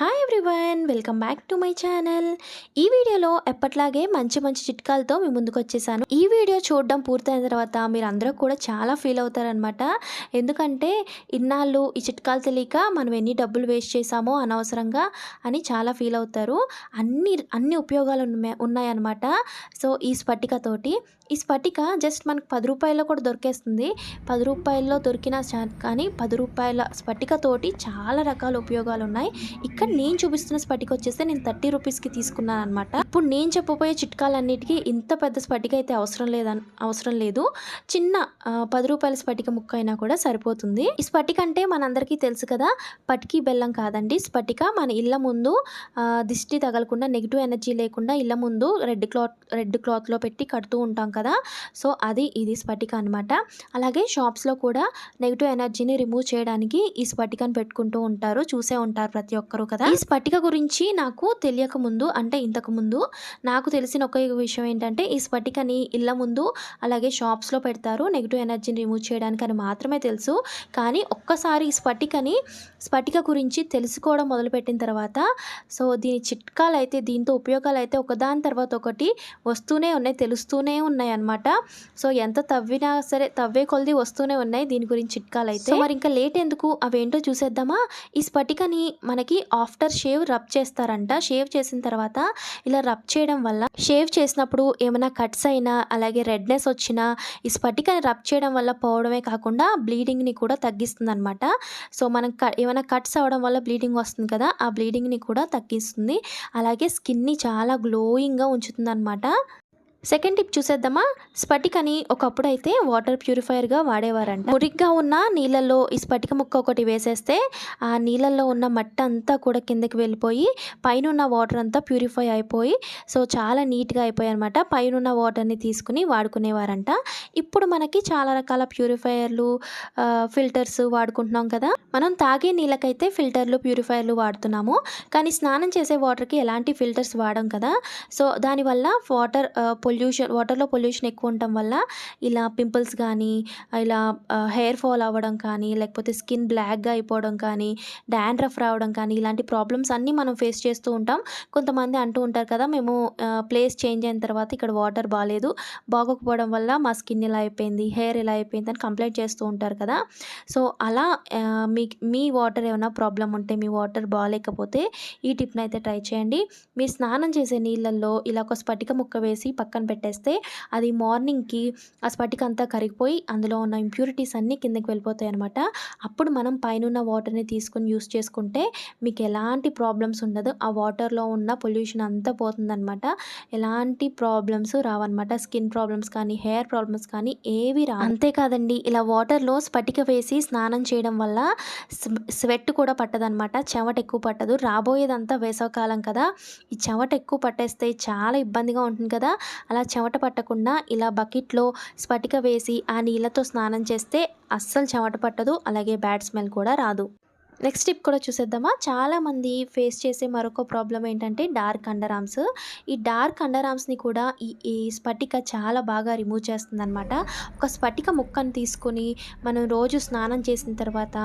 Hi everyone welcome back to my channel ఈ వీడియోలో ఎప్పట్లాగే మంచి మంచి చిట్కాలతో మీ ముందుకు వచ్చేసాను. ఈ వీడియో చూడడం పూర్తయిన తర్వాత మీరు అందరూ కూడా చాలా ఫీల్ అవుతారనమాట ఎందుకంటే ఇన్నాళ్ళు ఈ చిట్కాలు తెలియక మనం ఎన్ని డబ్బులు వేస్ట్ చేసామో అనవసరంగా అని చాలా ఫీల్ అవుతారు. అన్ని అన్ని ఉపయోగాలు ఉన్నాయి ఉన్నాయన్నమాట. సో ఈ స్ఫటికతోటి ఈ స్ఫటిక జస్ట్ మనకు పది రూపాయల్లో కూడా దొరికేస్తుంది. పది రూపాయల్లో దొరికిన కానీ పది రూపాయల స్ఫటికతోటి చాలా రకాల ఉపయోగాలు ఉన్నాయి. ఇక్కడ నేను చూపిస్తున్న స్పటిక్ వచ్చేస్తే నేను థర్టీ రూపీస్కి తీసుకున్నాను అనమాట ఇప్పుడు నేను చెప్పబోయే చిట్కాలన్నిటికీ ఇంత పెద్ద స్పటిక అయితే అవసరం లేదని అవసరం లేదు. చిన్న పది రూపాయల స్పటిక ముక్క అయినా కూడా సరిపోతుంది. ఈ స్పటిక అంటే మనందరికీ తెలుసు కదా పటికి బెల్లం కాదండి. స్ఫటిక మన ఇళ్ళ ముందు దిష్టి తగలకుండా నెగిటివ్ ఎనర్జీ లేకుండా ఇళ్ళ ముందు రెడ్ క్లాత్ రెడ్ క్లాత్లో పెట్టి కడుతూ ఉంటాం కదా. సో అది ఇది స్ఫటిక అనమాట అలాగే షాప్స్లో కూడా నెగిటివ్ ఎనర్జీని రిమూవ్ చేయడానికి ఈ స్పటికను పెట్టుకుంటూ ఉంటారు చూసే ఉంటారు ప్రతి ఒక్కరు కదా. ఈ స్ఫటిక గురించి నాకు తెలియక ముందు అంటే ఇంతకు ముందు నాకు తెలిసిన ఒక విషయం ఏంటంటే ఈ స్ఫటికని ఇళ్ళ ముందు అలాగే షాప్స్లో పెడతారు. నెగిటివ్ ఎనర్జీని రిమూవ్ చేయడానికి అని మాత్రమే తెలుసు. కానీ ఒక్కసారి ఈ స్ఫటికని స్ఫటిక గురించి తెలుసుకోవడం మొదలుపెట్టిన తర్వాత సో దీని చిట్కాలు అయితే దీంతో ఉపయోగాలు అయితే ఒకదాని తర్వాత ఒకటి వస్తూనే ఉన్నాయి తెలుస్తూనే ఉన్నాయి అన్నమాట. సో ఎంత తవ్వినా సరే తవ్వే కొలది వస్తూనే ఉన్నాయి దీని గురించి చిట్కాలు అయితే మరి ఇంకా లేట్ ఎందుకు? అవేంటో చూసేద్దామా? ఈ స్ఫటికని మనకి ఆఫ్టర్ షేవ్ రబ్ చేస్తారంట. షేవ్ చేసిన తర్వాత ఇలా రబ్ చేయడం వల్ల షేవ్ చేసినప్పుడు ఏమైనా కట్స్ అయినా అలాగే రెడ్నెస్ వచ్చినా ఈ స్పటికని రబ్ చేయడం వల్ల పోవడమే కాకుండా బ్లీడింగ్ని కూడా తగ్గిస్తుంది అనమాట సో మనం ఏమైనా కట్స్ అవ్వడం వల్ల బ్లీడింగ్ వస్తుంది కదా ఆ బ్లీడింగ్ని కూడా తగ్గిస్తుంది. అలాగే స్కిన్ని చాలా గ్లోయింగ్గా ఉంచుతుంది అనమాట సెకండ్ టిప్ చూసేద్దామా? స్ఫటికని ఒకప్పుడు అయితే వాటర్ ప్యూరిఫైయర్గా వాడేవారంట. మురిగ్గా ఉన్న నీళ్ళల్లో ఈ స్ఫటిక ముక్క ఒకటి వేసేస్తే ఆ నీళ్ళల్లో ఉన్న మట్టి అంతా కూడా కిందకి వెళ్ళిపోయి పైన ఉన్న వాటర్ అంతా ప్యూరిఫై అయిపోయి సో చాలా నీట్గా అయిపోయాయి అనమాట పైన ఉన్న వాటర్ని తీసుకుని వాడుకునేవారంట. ఇప్పుడు మనకి చాలా రకాల ప్యూరిఫైయర్లు ఫిల్టర్స్ వాడుకుంటున్నాం కదా. మనం తాగే నీళ్ళకైతే ఫిల్టర్లు ప్యూరిఫైయర్లు వాడుతున్నాము. కానీ స్నానం చేసే వాటర్కి ఎలాంటి ఫిల్టర్స్ వాడం కదా. సో దానివల్ల వాటర్ పొల్యూషన్ వాటర్లో పొల్యూషన్ ఎక్కువ ఉండటం వల్ల ఇలా పింపుల్స్ కానీ ఇలా హెయిర్ ఫాల్ అవ్వడం కానీ లేకపోతే స్కిన్ బ్లాక్గా అయిపోవడం కానీ డాండ్రఫ్ రావడం కానీ ఇలాంటి ప్రాబ్లమ్స్ అన్నీ మనం ఫేస్ చేస్తూ ఉంటాం. కొంతమంది అంటూ ఉంటారు కదా మేము ప్లేస్ చేంజ్ అయిన తర్వాత ఇక్కడ వాటర్ బాగాలేదు బాగోకపోవడం వల్ల మా స్కిన్ ఇలా అయిపోయింది హెయిర్ ఇలా అయిపోయింది అని కంప్లైంట్ చేస్తూ ఉంటారు కదా. సో అలా మీ మీ వాటర్ ఏమైనా ప్రాబ్లం ఉంటే మీ వాటర్ బాగాలేకపోతే ఈ టిప్ని అయితే ట్రై చేయండి. మీరు స్నానం చేసే నీళ్ళల్లో ఇలా ఒక స్ఫటిక ముక్క వేసి పక్కన పెట్టేస్తే అది మార్నింగ్కి ఆ స్పటిక అంతా కరిగిపోయి అందులో ఉన్న ఇంప్యూరిటీస్ అన్నీ కిందకి వెళ్ళిపోతాయి అనమాట అప్పుడు మనం పైన ఉన్న వాటర్ని తీసుకొని యూస్ చేసుకుంటే మీకు ఎలాంటి ప్రాబ్లమ్స్ ఉండదు. ఆ వాటర్లో ఉన్న పొల్యూషన్ అంతా పోతుందన్నమాట. ఎలాంటి ప్రాబ్లమ్స్ రావన్నమాట. స్కిన్ ప్రాబ్లమ్స్ కానీ హెయిర్ ప్రాబ్లమ్స్ కానీ ఏవి రా అంతేకాదండి ఇలా వాటర్లో స్పటిక వేసి స్నానం చేయడం వల్ల స్వెట్ కూడా పట్టదనమాట చెమట ఎక్కువ పట్టదు. రాబోయేదంతా వేసవకాలం కదా. ఈ చెమట ఎక్కువ పట్టేస్తే చాలా ఇబ్బందిగా ఉంటుంది కదా. అలా చెమట పట్టకుండా ఇలా బకెట్లో స్ఫటిక వేసి ఆ నీళ్ళతో స్నానం చేస్తే అస్సలు చెమట పట్టదు అలాగే బ్యాడ్ స్మెల్ కూడా రాదు. నెక్స్ట్ టిప్ కూడా చూసేద్దామా? చాలామంది ఫేస్ చేసే మరొక ప్రాబ్లం ఏంటంటే డార్క్ అండర్ ఆర్మ్స్ ఈ డార్క్ అండర్ ఆర్మ్స్ని కూడా ఈ ఈ స్ఫటిక చాలా బాగా రిమూవ్ చేస్తుందనమాట ఒక స్ఫటిక ముక్కను తీసుకొని మనం రోజు స్నానం చేసిన తర్వాత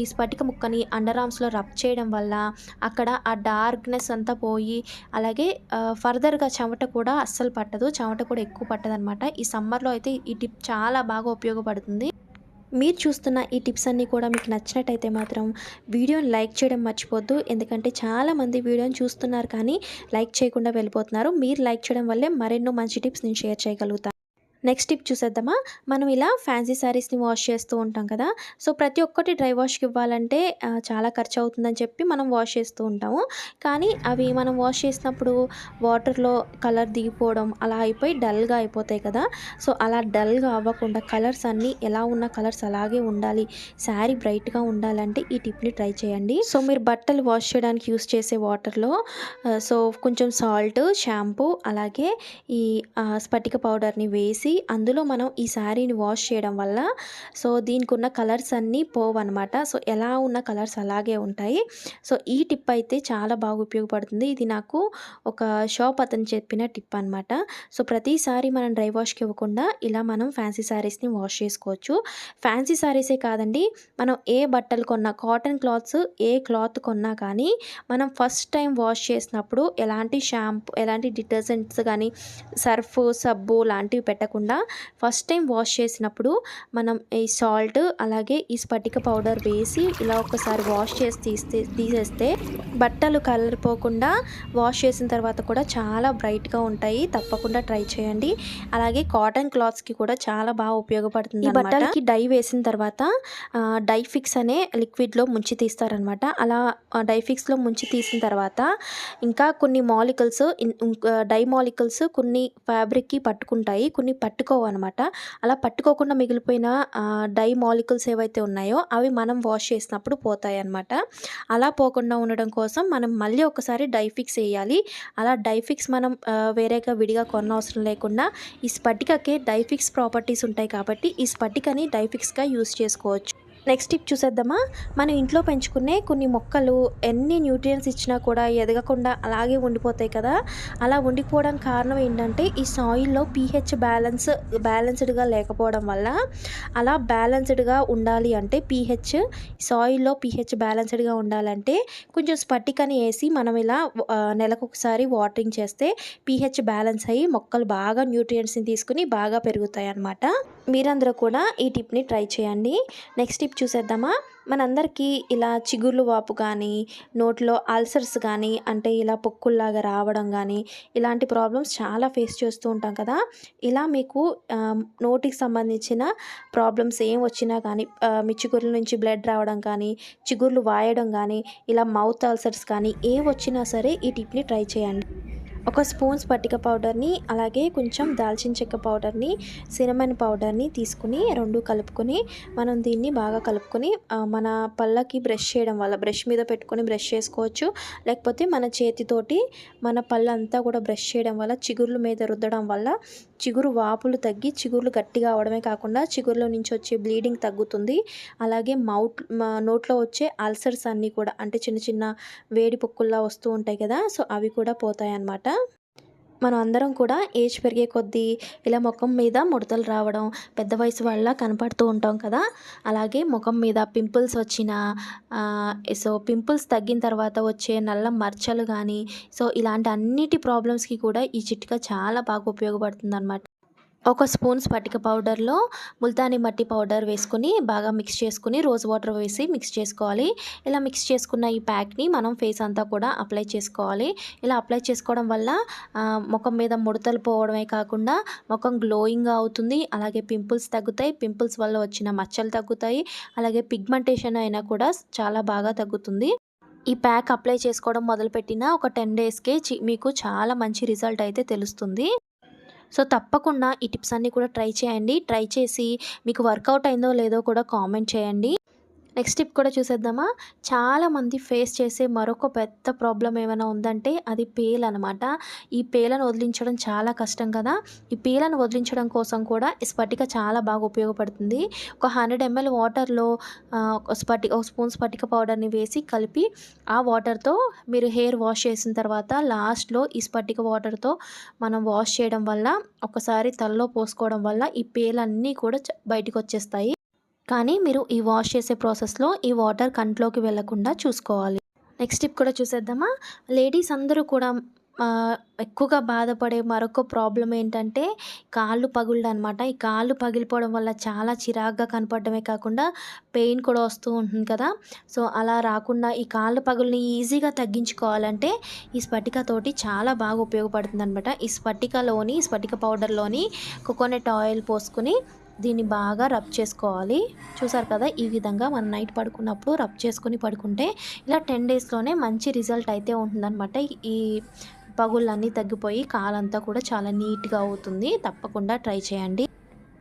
ఈ స్ఫటిక ముక్కని అండర్ ఆర్మ్స్లో రబ్ చేయడం వల్ల అక్కడ ఆ డార్క్నెస్ అంతా పోయి అలాగే ఫర్దర్గా చెమట కూడా అస్సలు పట్టదు. చెమట కూడా ఎక్కువ పట్టదు అనమాట ఈ సమ్మర్లో అయితే ఈ టిప్ చాలా బాగా ఉపయోగపడుతుంది. మీరు చూస్తున్న ఈ టిప్స్ అన్నీ కూడా మీకు నచ్చినట్టయితే మాత్రం వీడియోని లైక్ చేయడం మర్చిపోద్దు. ఎందుకంటే చాలామంది వీడియోని చూస్తున్నారు కానీ లైక్ చేయకుండా వెళ్ళిపోతున్నారు. మీరు లైక్ చేయడం వల్లే మరెన్నో మంచి టిప్స్ నేను షేర్ చేయగలుగుతాను. నెక్స్ట్ టిప్ చూసేద్దామా? మనం ఇలా ఫ్యాన్సీ శారీస్ని వాష్ చేస్తూ ఉంటాం కదా. సో ప్రతి ఒక్కటి డ్రై వాష్కి ఇవ్వాలంటే చాలా ఖర్చు అవుతుందని చెప్పి మనం వాష్ చేస్తూ ఉంటాము. కానీ అవి మనం వాష్ చేసినప్పుడు వాటర్లో కలర్ దిగిపోవడం అలా అయిపోయి డల్గా అయిపోతాయి కదా. సో అలా డల్గా అవ్వకుండా కలర్స్ అన్నీ ఎలా ఉన్న కలర్స్ అలాగే ఉండాలి. శారీ బ్రైట్గా ఉండాలంటే ఈ టిప్ని ట్రై చేయండి. సో మీరు బట్టలు వాష్ చేయడానికి యూస్ చేసే వాటర్లో సో కొంచెం సాల్ట్ షాంపూ అలాగే ఈ స్పటిక పౌడర్ని వేసి ఉంటుంది. అందులో మనం ఈ శారీని వాష్ చేయడం వల్ల సో దీనికి ఉన్న కలర్స్ అన్నీ పోవన్నమాట. సో ఎలా ఉన్న కలర్స్ అలాగే ఉంటాయి. సో ఈ టిప్ అయితే చాలా బాగా ఉపయోగపడుతుంది. ఇది నాకు ఒక షాప్ అతను చెప్పిన టిప్ అనమాట సో ప్రతిసారి మనం డ్రై వాష్కి ఇవ్వకుండా ఇలా మనం ఫ్యాన్సీ శారీస్ని వాష్ చేసుకోవచ్చు. ఫ్యాన్సీ శారీసే కాదండి మనం ఏ బట్టలు కొన్నా కాటన్ క్లాత్స్ ఏ క్లాత్ కొన్నా కానీ మనం ఫస్ట్ టైం వాష్ చేసినప్పుడు ఎలాంటి షాంపూ ఎలాంటి డిటర్జెంట్స్ కానీ సర్ఫ్ సబ్బు లాంటివి పెట్టకుండా ఫస్ట్ టైం వాష్ చేసినప్పుడు మనం ఈ సాల్ట్ అలాగే ఈ స్పటిక పౌడర్ వేసి ఇలా ఒకసారి వాష్ చేసి తీస్తే తీసేస్తే బట్టలు కలర్ పోకుండా వాష్ చేసిన తర్వాత కూడా చాలా బ్రైట్గా ఉంటాయి. తప్పకుండా ట్రై చేయండి. అలాగే కాటన్ క్లాత్స్కి కూడా చాలా బాగా ఉపయోగపడుతుంది ఈ బట్టలకి డై వేసిన తర్వాత డై ఫిక్స్ అనే లిక్విడ్లో ముంచి తీస్తారనమాట అలా డై ఫిక్స్లో ముంచి తీసిన తర్వాత ఇంకా కొన్ని మాలికల్స్ డై మాలికల్స్ కొన్ని ఫ్యాబ్రిక్కి పట్టుకుంటాయి. కొన్ని పట్టుకోవు అనమాట అలా పట్టుకోకుండా మిగిలిపోయిన డై మాలికల్స్ ఏవైతే ఉన్నాయో అవి మనం వాష్ చేసినప్పుడు పోతాయి అన్నమాట అలా పోకుండా ఉండడం కోసం మనం మళ్ళీ ఒకసారి డై ఫిక్స్ వేయాలి అలా డై ఫిక్స్ మనం వేరేగా విడిగా కొన్న అవసరం లేకుండా ఈ స్పటికకే డై ఫిక్స్ ప్రాపర్టీస్ ఉంటాయి కాబట్టి ఈ స్పటికని డై ఫిక్స్గా యూస్ చేసుకోవచ్చు. నెక్స్ట్ టిప్ చూసేద్దామా? మనం ఇంట్లో పెంచుకునే కొన్ని మొక్కలు ఎన్ని న్యూట్రియన్స్ ఇచ్చినా కూడా ఎదగకుండా అలాగే ఉండిపోతాయి కదా? అలా ఉండిపోవడానికి కారణం ఏంటంటే ఈ సాయిల్లో పీహెచ్ బ్యాలెన్స్ బ్యాలెన్స్డ్గా లేకపోవడం వల్ల అలా బ్యాలెన్స్డ్గా ఉండాలి అంటే పీహెచ్ సాయిల్లో పీహెచ్ బ్యాలెన్స్డ్గా ఉండాలంటే కొంచెం స్పటికని వేసి మనం ఇలా నెలకు ఒకసారి వాటరింగ్ చేస్తే పీహెచ్ బ్యాలెన్స్ అయ్యి మొక్కలు బాగా న్యూట్రియంట్స్ని తీసుకుని బాగా పెరుగుతాయి అన్నమాట మీరందరూ కూడా ఈ టిప్ని ట్రై చేయండి. నెక్స్ట్ టిప్ చూసేద్దామా? మనందరికీ ఇలా చిగుర్లు వాపు కానీ నోట్లో అల్సర్స్ కానీ అంటే ఇలా పొక్కుల్లాగా రావడం కానీ ఇలాంటి ప్రాబ్లమ్స్ చాలా ఫేస్ చేస్తూ ఉంటాం కదా? ఇలా మీకు నోటికి సంబంధించిన ప్రాబ్లమ్స్ ఏం వచ్చినా కానీ మీ చిగుర్ల నుంచి బ్లడ్ రావడం కానీ చిగుర్లు వాయడం కానీ ఇలా మౌత్ అల్సర్స్ కానీ ఏ వచ్చినా సరే ఈ టిప్ని ట్రై చేయండి. ఒక స్పూన్ స్పటిక పౌడర్ని అలాగే కొంచెం దాల్చిన చెక్క పౌడర్ని సినమన్ పౌడర్ని తీసుకుని రెండు కలుపుకొని మనం దీన్ని బాగా కలుపుకొని మన పళ్ళకి బ్రష్ చేయడం వల్ల బ్రష్ మీద పెట్టుకొని బ్రష్ చేసుకోవచ్చు. లేకపోతే మన చేతితోటి మన పళ్ళంతా కూడా బ్రష్ చేయడం వల్ల చిగుర్ల మీద రుద్దడం వల్ల చిగురు వాపులు తగ్గి చిగుర్లు గట్టిగా అవడమే కాకుండా చిగురులో నుంచి వచ్చే బ్లీడింగ్ తగ్గుతుంది. అలాగే మౌట్ నోట్లో వచ్చే అల్సర్స్ అన్నీ కూడా అంటే చిన్న చిన్న వేడి పొక్కుల్లా వస్తూ ఉంటాయి కదా సో అవి కూడా పోతాయి అన్నమాట మనం అందరం కూడా ఏజ్ పెరిగే కొద్దీ ఇలా ముఖం మీద ముడతలు రావడం పెద్ద వయసు వాళ్ళ కనపడుతూ ఉంటాం కదా. అలాగే ముఖం మీద పింపుల్స్ వచ్చిన సో పింపుల్స్ తగ్గిన తర్వాత వచ్చే నల్ల మచ్చలు కానీ సో ఇలాంటి అన్నిటి ప్రాబ్లమ్స్కి కూడా ఈ చిట్కా చాలా బాగా ఉపయోగపడుతుంది అనమాట ఒక స్పూన్ స్పటిక పౌడర్లో ముల్తాని మట్టి పౌడర్ వేసుకుని బాగా మిక్స్ చేసుకుని రోజ్ వాటర్ వేసి మిక్స్ చేసుకోవాలి. ఇలా మిక్స్ చేసుకున్న ఈ ప్యాక్ని మనం ఫేస్ అంతా కూడా అప్లై చేసుకోవాలి. ఇలా అప్లై చేసుకోవడం వల్ల ముఖం మీద ముడతలు పోవడమే కాకుండా ముఖం గ్లోయింగ్గా అవుతుంది. అలాగే పింపుల్స్ తగ్గుతాయి. పింపుల్స్ వల్ల వచ్చిన మచ్చలు తగ్గుతాయి. అలాగే పిగ్మెంటేషన్ అయినా కూడా చాలా బాగా తగ్గుతుంది. ఈ ప్యాక్ అప్లై చేసుకోవడం మొదలుపెట్టిన ఒక టెన్ డేస్కే చి మీకు చాలా మంచి రిజల్ట్ అయితే తెలుస్తుంది. సో తప్పకుండా ఈ టిప్స్ అన్నీ కూడా ట్రై చేయండి. ట్రై చేసి మీకు వర్కౌట్ అయిందో లేదో కూడా కామెంట్ చేయండి. నెక్స్ట్ టిప్ కూడా చూసేద్దామా? చాలామంది ఫేస్ చేసే మరొక పెద్ద ప్రాబ్లం ఏమైనా ఉందంటే అది పేల్ అనమాట ఈ పేలను వదిలించడం చాలా కష్టం కదా. ఈ పేలను వదిలించడం కోసం కూడా ఈ స్పటిక చాలా బాగా ఉపయోగపడుతుంది. ఒక హండ్రెడ్ ఎంఎల్ వాటర్లో స్పటిక స్పటి ఒక స్పూన్ స్పటిక పౌడర్ని వేసి కలిపి ఆ వాటర్తో మీరు హెయిర్ వాష్ చేసిన తర్వాత లాస్ట్లో ఈ స్పటిక వాటర్తో మనం వాష్ చేయడం వల్ల ఒకసారి తలలో పోసుకోవడం వల్ల ఈ పేలన్నీ కూడా బయటకు వచ్చేస్తాయి. కానీ మీరు ఈ వాష్ చేసే ప్రాసెస్లో ఈ వాటర్ కంట్లోకి వెళ్ళకుండా చూసుకోవాలి. నెక్స్ట్ టిప్ కూడా చూసేద్దామా? లేడీస్ అందరూ కూడా ఎక్కువగా బాధపడే మరొక ప్రాబ్లం ఏంటంటే కాళ్ళు పగుళ్ళు అనమాట ఈ కాళ్ళు పగిలిపోవడం వల్ల చాలా చిరాగ్గా కనపడమే కాకుండా పెయిన్ కూడా వస్తూ ఉంటుంది కదా. సో అలా రాకుండా ఈ కాళ్ళు పగుల్ని ఈజీగా తగ్గించుకోవాలంటే ఈ స్ఫటికతోటి చాలా బాగా ఉపయోగపడుతుంది అనమాట ఈ స్ఫటికలోని స్ఫటిక పౌడర్లోని కోకోనట్ ఆయిల్ పోసుకుని దీన్ని బాగా రబ్ చేసుకోవాలి. చూసారు కదా ఈ విధంగా మనం నైట్ పడుకున్నప్పుడు రబ్ చేసుకుని పడుకుంటే ఇలా టెన్ డేస్లోనే మంచి రిజల్ట్ అయితే ఉంటుందన్నమాట. ఈ పగుళ్ళన్నీ తగ్గిపోయి కాలంతా కూడా చాలా నీట్గా అవుతుంది. తప్పకుండా ట్రై చేయండి.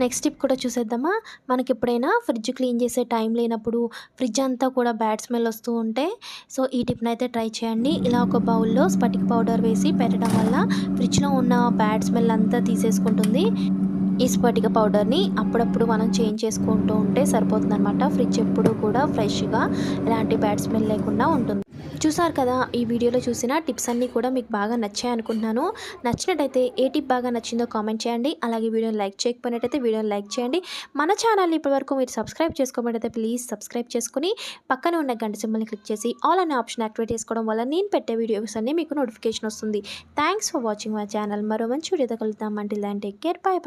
నెక్స్ట్ టిప్ కూడా చూసేద్దామా? మనకి ఎప్పుడైనా ఫ్రిడ్జ్ క్లీన్ చేసే టైం లేనప్పుడు ఫ్రిడ్జ్ అంతా కూడా బ్యాడ్ స్మెల్ వస్తూ ఉంటే సో ఈ టిప్ని అయితే ట్రై చేయండి. ఇలా ఒక బౌల్లో స్పటిక్ పౌడర్ వేసి పెట్టడం వల్ల ఫ్రిడ్జ్లో ఉన్న బ్యాడ్ స్మెల్ అంతా తీసేసుకుంటుంది. ఈ స్ఫటిక పౌడర్ని అప్పుడప్పుడు మనం చేంజ్ చేసుకుంటూ ఉంటే సరిపోతుందన్నమాట. ఫ్రిడ్జ్ ఎప్పుడు కూడా ఫ్రెష్గా ఎలాంటి బ్యాడ్ స్మెల్ లేకుండా ఉంటుంది. చూసారు కదా ఈ వీడియోలో చూసిన టిప్స్ అన్నీ కూడా మీకు బాగా నచ్చాయి అనుకుంటున్నాను. నచ్చినట్టయితే ఏ టిప్ బాగా నచ్చిందో కామెంట్ చేయండి. అలాగే వీడియోని లైక్ చేయకపోయినట్టయితే వీడియోని లైక్ చేయండి. మన ఛానల్ని ఇప్పటివరకు మీరు సబ్స్క్రైబ్ చేసుకోకపోతే ప్లీజ్ సబ్స్క్రైబ్ చేసుకుని పక్కన ఉన్న గంట సింబల్ని క్లిక్ చేసి ఆల్ అనే ఆప్షన్ యాక్టివేట్ చేసుకోవడం వల్ల నేను పెట్టే వీడియోస్ అన్నీ మీకు నోటిఫికేషన్ వస్తుంది. Thanks for watching my channel. మరో మంచి వీడియోతో కలుద్దాం. అంటే టేక్ కేర్ బాయ్ బాయ్